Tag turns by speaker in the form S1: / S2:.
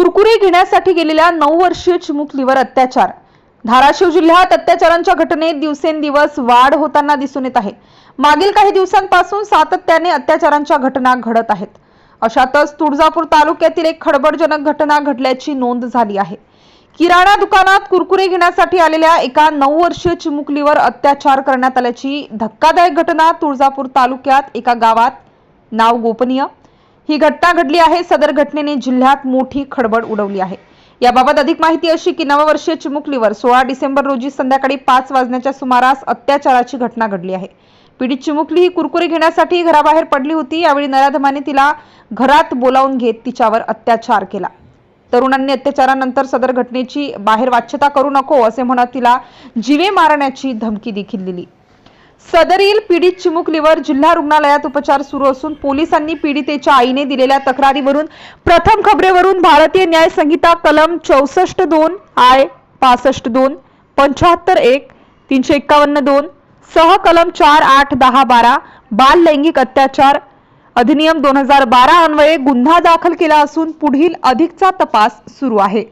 S1: कुरकुरे घेण्यासाठी गेलेल्या नऊ वर्षीय चिमुकलीवर अत्याचार. धाराशिव जिल्ह्यात अत्याचारांच्या घटनेत दिवसेंदिवस वाढ होताना दिसून येत आहे. मागील काही दिवसांपासून सातत्याने अत्याचारांच्या घटना घडत आहेत. अशातच तुळजापूर तालुक्यातील एक खडबडजनक घटना घडल्याची नोंद झाली आहे. किराणा दुकानात कुरकुरे घेण्यासाठी आलेल्या एका नऊ वर्षीय चिमुकलीवर अत्याचार करण्यात आल्याची धक्कादायक घटना तुळजापूर तालुक्यात एका गावात. नाव गोपनीय. ही घटना घडली आहे. सदर घटनेने जिल्ह्यात मोठी खळबळ उडवली आहे. याबाबत अधिक माहिती अशी की नववर्षीय चिमुकलीवर सोळा डिसेंबर रोजी संध्याकाळी पाच वाजण्याच्या सुमारास अत्याचाराची घटना घडली आहे. पीडित चिमुकली ही कुरकुरे घेण्यासाठी घराबाहेर पडली होती. यावेळी नराधमाने तिला घरात बोलावून घेत तिच्यावर अत्याचार केला. तरुणांनी अत्याचारानंतर सदर घटनेची बाहेर वाच्यता करू नको असे म्हणत तिला जीवे मारण्याची धमकी देखील दिली. सदरील पीडित चिमुकलीवर जिल्हा रुग्णालयात उपचार सुरू असून पोलिसांनी पीडितेच्या आईने दिलेल्या तक्रारीवरून प्रथम खबरेवरून भारतीय न्याय संहिता कलम चौसष्ट दोन आय पासष्ट दोन पंच्याहत्तर एक तीनशे एक्कावन्न दोन सह कलम चार आठ दहा बारा बाल लैंगिक अत्याचार अधिनियम दोन हजार बारा अन्वये गुन्हा दाखल केला असून पुढील अधिकचा तपास सुरू आहे.